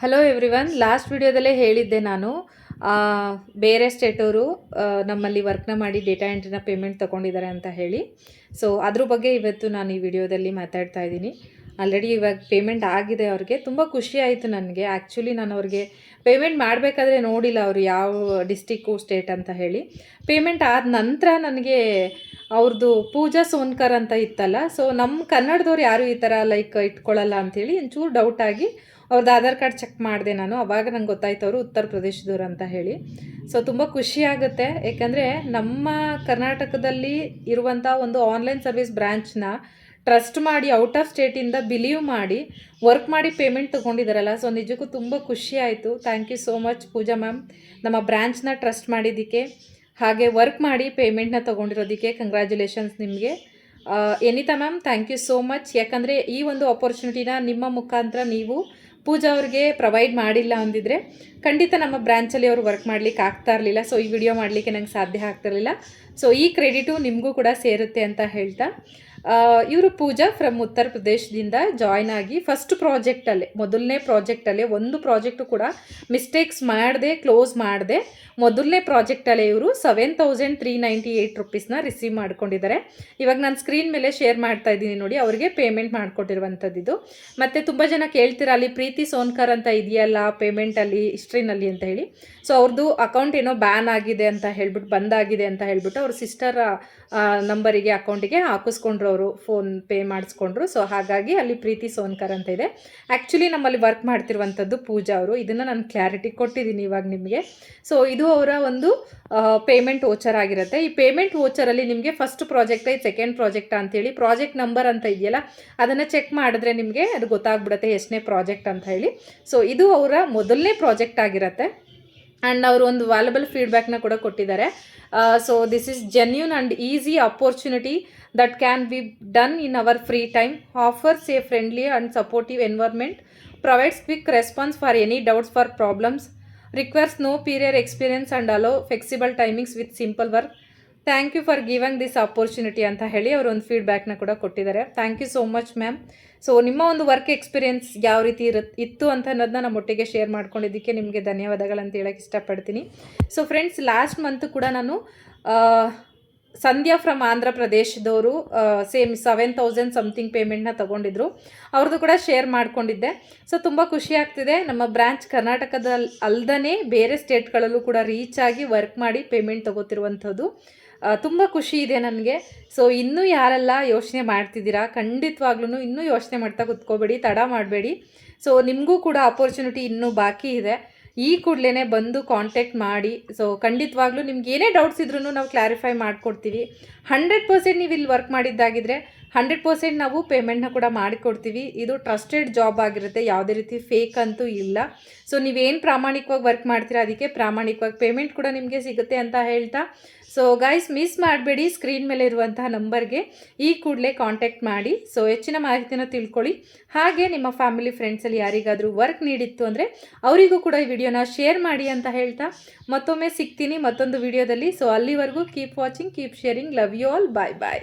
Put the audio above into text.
Hello everyone last ವಿಡಿಯೋದಲ್ಲೇ ಹೇಳಿದ್ದೆ ನಾನು. ಬೇರೆ ಸ್ಟೇಟವರು ನಮ್ಮಲ್ಲಿ ವರ್ಕ್ನ ಮಾಡಿ ಡೇಟಾ ಎಂಟ್ರಿನ ಪೇಮೆಂಟ್ ತೊಗೊಂಡಿದ್ದಾರೆ ಅಂತ ಹೇಳಿ. ಸೊ ಅದ್ರ ಬಗ್ಗೆ ಇವತ್ತು ನಾನು ಈ ವಿಡಿಯೋದಲ್ಲಿ ಮಾತಾಡ್ತಾ ಇದ್ದೀನಿ. ಆಲ್ರೆಡಿ ಇವಾಗ ಪೇಮೆಂಟ್ ಆಗಿದೆ ಅವ್ರಿಗೆ. ತುಂಬ ಖುಷಿ ಆಯಿತು ನನಗೆ. ಆ್ಯಕ್ಚುಲಿ ನಾನು ಅವ್ರಿಗೆ ಪೇಮೆಂಟ್ ಮಾಡಬೇಕಾದ್ರೆ ನೋಡಿಲ್ಲ ಅವರು ಯಾವ ಡಿಸ್ಟಿಕ್ಕು ಸ್ಟೇಟ್ ಅಂತ ಹೇಳಿ. ಪೇಮೆಂಟ್ ಆದ ನಂತರ ನನಗೆ ಅವ್ರದ್ದು ಪೂಜಾ ಸೋನ್ಕರ್ ಅಂತ ಇತ್ತಲ್ಲ ಸೊ ನಮ್ಮ ಕನ್ನಡದವ್ರು ಯಾರು ಈ ಥರ ಲೈಕ್ ಇಟ್ಕೊಳ್ಳಲ್ಲ ಅಂಥೇಳಿ ಒಂಚೂರು ಡೌಟ್ ಆಗಿ ಅವ್ರದ್ದು ಆಧಾರ್ ಕಾರ್ಡ್ ಚೆಕ್ ಮಾಡಿದೆ ನಾನು. ಅವಾಗ ನಂಗೆ ಗೊತ್ತಾಯ್ತು ಅವರು ಉತ್ತರ ಪ್ರದೇಶದವ್ರು ಅಂತ ಹೇಳಿ. ಸೊ ತುಂಬ ಖುಷಿ ಆಗುತ್ತೆ. ಯಾಕಂದರೆ ನಮ್ಮ ಕರ್ನಾಟಕದಲ್ಲಿ ಇರುವಂಥ ಒಂದು ಆನ್ಲೈನ್ ಸರ್ವಿಸ್ ಬ್ರ್ಯಾಂಚ್ನ ಟ್ರಸ್ಟ್ ಮಾಡಿ ಔಟ್ ಆಫ್ ಸ್ಟೇಟಿಂದ ಬಿಲೀವ್ ಮಾಡಿ ವರ್ಕ್ ಮಾಡಿ ಪೇಮೆಂಟ್ ತೊಗೊಂಡಿದ್ದಾರಲ್ಲ. ಸೊ ನಿಜಕ್ಕೂ ತುಂಬ ಖುಷಿ ಆಯಿತು. Thank you so much Pooja ma'am ನಮ್ಮ ಬ್ರ್ಯಾಂಚ್ನ ಟ್ರಸ್ಟ್ ಮಾಡಿದ್ದಕ್ಕೆ, ಹಾಗೆ ವರ್ಕ್ ಮಾಡಿ ಪೇಮೆಂಟ್ನ ತೊಗೊಂಡಿರೋದಕ್ಕೆ ಕಂಗ್ರ್ಯಾಚುಲೇಷನ್ಸ್ ನಿಮಗೆ. Anitha ma'am thank you so much ಯಾಕಂದರೆ ಈ ಒಂದು ಆಪರ್ಚುನಿಟಿನ ನಿಮ್ಮ ಮುಖಾಂತರ ನೀವು ಪೂಜಾ ಅವ್ರಿಗೆ ಪ್ರೊವೈಡ್ ಮಾಡಿಲ್ಲ ಅಂದಿದ್ರೆ ಖಂಡಿತ ನಮ್ಮ ಬ್ರ್ಯಾಂಚಲ್ಲಿ ಅವರು ವರ್ಕ್ ಮಾಡ್ಲಿಕ್ಕೆ ಆಗ್ತಾ ಇರಲಿಲ್ಲ. ಸೊ ಈ ವಿಡಿಯೋ ಮಾಡಲಿಕ್ಕೆ ನಂಗೆ ಸಾಧ್ಯ ಆಗ್ತಿರಲಿಲ್ಲ ಸೊ ಈ ಕ್ರೆಡಿಟು ನಿಮಗೂ ಕೂಡ ಸೇರುತ್ತೆ ಅಂತ ಹೇಳ್ತಾ. ಇವರು ಪೂಜಾ ಫ್ರಮ್ ಉತ್ತರ ಪ್ರದೇಶದಿಂದ ಜಾಯ್ನ್ ಆಗಿ ಫಸ್ಟ್ ಪ್ರಾಜೆಕ್ಟಲ್ಲೇ ಮೊದಲನೇ ಪ್ರಾಜೆಕ್ಟಲ್ಲೇ ಒಂದು ಪ್ರಾಜೆಕ್ಟು ಕೂಡ ಮಿಸ್ಟೇಕ್ಸ್ ಮಾಡದೆ ಕ್ಲೋಸ್ ಮಾಡದೆ, ಮೊದಲನೇ ಪ್ರಾಜೆಕ್ಟಲ್ಲೇ ಇವರು seven thousand three ninety eight ರುಪೀಸ್ನ receive ಮಾಡ್ಕೊಂಡಿದ್ದಾರೆ ಇವಾಗ ನಾನು ಸ್ಕ್ರೀನ್ ಮೇಲೆ ಶೇರ್ ಮಾಡ್ತಾ ಇದ್ದೀನಿ ನೋಡಿ, ಅವರಿಗೆ ಪೇಮೆಂಟ್ ಮಾಡಿಕೊಟ್ಟಿರುವಂಥದ್ದು ಮತ್ತು ತುಂಬ ಜನ ಕೇಳ್ತೀರ, ಅಲ್ಲಿ ಪ್ರೀತಿ ಸೋನ್ಕರ್ ಅಂತ ಇದೆಯಲ್ಲ ಪೇಮೆಂಟಲ್ಲಿ ಹಿಸ್ಟ್ರಿನಲ್ಲಿ ಅಂತ ಹೇಳಿ. ಸೊ ಅವ್ರದ್ದು ಅಕೌಂಟ್ ಏನೋ ಬ್ಯಾನ್ ಆಗಿದೆ ಅಂತ ಹೇಳ್ಬಿಟ್ಟು ಬಂದಾಗಿದೆ ಅಂತ ಹೇಳ್ಬಿಟ್ಟು ಅವ್ರ ಸಿಸ್ಟರ್ ನಂಬರಿಗೆ ಅಕೌಂಟಿಗೆ ಹಾಕಿಸ್ಕೊಂಡ್ರು ಅವರು ಫೋನ್ ಪೇ ಮಾಡಿಸ್ಕೊಂಡ್ರು. ಸೊ ಹಾಗಾಗಿ ಅಲ್ಲಿ ಪ್ರೀತಿ ಸೋನ್ಕರ್ ಅಂತ ಇದೆ. ಆ್ಯಕ್ಚುಲಿ ನಮ್ಮಲ್ಲಿ ವರ್ಕ್ ಮಾಡ್ತಿರುವಂಥದ್ದು ಪೂಜಾ ಅವರು. ಇದನ್ನು ನಾನು ಕ್ಲಾರಿಟಿ ಕೊಟ್ಟಿದ್ದೀನಿ ಇವಾಗ ನಿಮಗೆ. ಸೊ ಇದು ಅವರ ಒಂದು ಪೇಮೆಂಟ್ ಓಚರ್ ಆಗಿರುತ್ತೆ. ಈ ಪೇಮೆಂಟ್ ಓಚರಲ್ಲಿ ನಿಮಗೆ ಫಸ್ಟ್ ಪ್ರಾಜೆಕ್ಟ್ ಸೆಕೆಂಡ್ ಪ್ರಾಜೆಕ್ಟ್ ಅಂತೇಳಿ. ಪ್ರಾಜೆಕ್ಟ್ ನಂಬರ್ ಅಂತ ಇದೆಯಲ್ಲ, ಅದನ್ನು ಚೆಕ್ ಮಾಡಿದ್ರೆ ನಿಮಗೆ ಅದು ಗೊತ್ತಾಗ್ಬಿಡುತ್ತೆ ಎಷ್ಟನೇ ಪ್ರಾಜೆಕ್ಟ್ ಅಂತ ಹೇಳಿ. ಸೊ ಇದು ಅವರ ಮೊದಲನೇ ಪ್ರಾಜೆಕ್ಟ್ ಆಗಿರುತ್ತೆ. ಆ್ಯಂಡ್ ಅವರು ಒಂದು ವ್ಯಾಲ್ಯುಬಲ್ ಫೀಡ್ಬ್ಯಾಕ್ನ ಕೂಡ ಕೊಟ್ಟಿದ್ದಾರೆ. Uh, so this is genuine and easy opportunity that can be done in our free time, offers a friendly and supportive environment, provides quick response for any doubts for problems, requires no prior experience and allow flexible timings with simple work. Thank you for giving this opportunity ಅಂತ ಹೇಳಿ ಅವರು ಒಂದು ಫೀಡ್ಬ್ಯಾಕ್ನ ಕೂಡ ಕೊಟ್ಟಿದ್ದಾರೆ. Thank you so much ma'am so ನಿಮ್ಮ ಒಂದು work experience ಯಾವ ರೀತಿ ಇರುತ್ತೆ ಇತ್ತು ಅಂತ ಅನ್ನೋದನ್ನ ನಮ್ಮ ಒಟ್ಟಿಗೆ ಶೇರ್ ಮಾಡ್ಕೊಂಡಿದ್ದಕ್ಕೆ ನಿಮಗೆ ಧನ್ಯವಾದಗಳಂತ ಹೇಳೋಕ್ಕೆ ಇಷ್ಟಪಡ್ತೀನಿ. ಸೊ ಫ್ರೆಂಡ್ಸ್ ಲಾಸ್ಟ್ ಮಂತ್ ಕೂಡ ನಾನು ಸಂಧ್ಯಾ ಫ್ರಮ್ ಆಂಧ್ರ ಪ್ರದೇಶದವರು ಸೇಮ್ ಸೆವೆನ್ ತೌಸಂಡ್ ಸಮಥಿಂಗ್ ಪೇಮೆಂಟ್ನ ತೊಗೊಂಡಿದ್ರು. ಅವ್ರದ್ದು ಕೂಡ ಶೇರ್ ಮಾಡಿಕೊಂಡಿದ್ದೆ. ಸೊ ತುಂಬ ಖುಷಿ ಆಗ್ತಿದೆ. ನಮ್ಮ ಬ್ರ್ಯಾಂಚ್ ಕರ್ನಾಟಕದಲ್ಲಿ ಅಲ್ದೇ ಬೇರೆ ಸ್ಟೇಟ್ಗಳಲ್ಲೂ ಕೂಡ ರೀಚ್ ಆಗಿ ವರ್ಕ್ ಮಾಡಿ ಪೇಮೆಂಟ್ ತೊಗೋತಿರುವಂಥದ್ದು. ತುಂಬ ಖುಷಿ ಇದೆ ನನಗೆ. ಸೊ ಇನ್ನೂ ಯಾರೆಲ್ಲ ಯೋಚನೆ ಮಾಡ್ತಿದ್ದೀರಾ ಖಂಡಿತವಾಗ್ಲೂ ಇನ್ನೂ ಯೋಚನೆ ಮಾಡ್ತಾ ಕುತ್ಕೋಬೇಡಿ, ತಡ ಮಾಡಬೇಡಿ. ಸೊ ನಿಮಗೂ ಕೂಡ ಅಪರ್ಚುನಿಟಿ ಇನ್ನೂ ಬಾಕಿ ಇದೆ. ಈ ಕೂಡಲೇ ಬಂದು ಕಾಂಟ್ಯಾಕ್ಟ್ ಮಾಡಿ. ಸೊ ಖಂಡಿತವಾಗ್ಲೂ ನಿಮ್ಗೆ ಏನೇ ಡೌಟ್ಸ್ ಇದ್ರೂ ನಾವು ಕ್ಲಾರಿಫೈ ಮಾಡಿಕೊಡ್ತೀವಿ. ಹಂಡ್ರೆಡ್ ಪರ್ಸೆಂಟ್ ನೀವು ಇಲ್ಲಿ ವರ್ಕ್ ಮಾಡಿದ್ದಾಗಿದ್ರೆ ಹಂಡ್ರೆಡ್ ಪರ್ಸೆಂಟ್ ನಾವು ಪೇಮೆಂಟ್ನ ಕೂಡ ಮಾಡಿಕೊಡ್ತೀವಿ. ಇದು ಟ್ರಸ್ಟೆಡ್ ಜಾಬ್ ಆಗಿರುತ್ತೆ. ಯಾವುದೇ ರೀತಿ ಫೇಕ್ ಅಂತೂ ಇಲ್ಲ. ಸೊ, ನೀವೇನು ಪ್ರಾಮಾಣಿಕವಾಗಿ ವರ್ಕ್ ಮಾಡ್ತೀರಾ, ಅದಕ್ಕೆ ಪ್ರಾಮಾಣಿಕವಾಗಿ ಪೇಮೆಂಟ್ ಕೂಡ ನಿಮಗೆ ಸಿಗುತ್ತೆ ಅಂತ ಹೇಳ್ತಾ. ಸೊ ಗೈಸ್ ಮಿಸ್ ಮಾಡಬೇಡಿ. ಸ್ಕ್ರೀನ್ ಮೇಲೆ ಇರುವಂತಹ ನಂಬರ್ಗೆ ಈ ಕೂಡಲೇ ಕಾಂಟ್ಯಾಕ್ಟ್ ಮಾಡಿ. ಸೊ, ಹೆಚ್ಚಿನ ಮಾಹಿತಿನ ತಿಳ್ಕೊಳ್ಳಿ. ಹಾಗೆ ನಿಮ್ಮ ಫ್ಯಾಮಿಲಿ ಫ್ರೆಂಡ್ಸಲ್ಲಿ ಯಾರಿಗಾದರೂ ವರ್ಕ್ ನೀಡಿತ್ತು ಅಂದರೆ ಅವರಿಗೂ ಕೂಡ ಈ ವಿಡಿಯೋನ ಶೇರ್ ಮಾಡಿ ಅಂತ ಹೇಳ್ತಾ. ಮತ್ತೊಮ್ಮೆ ಸಿಗ್ತೀನಿ ಮತ್ತೊಂದು ವಿಡಿಯೋದಲ್ಲಿ ಸೊ ಅಲ್ಲಿವರೆಗೂ keep watching keep sharing love you all bye bye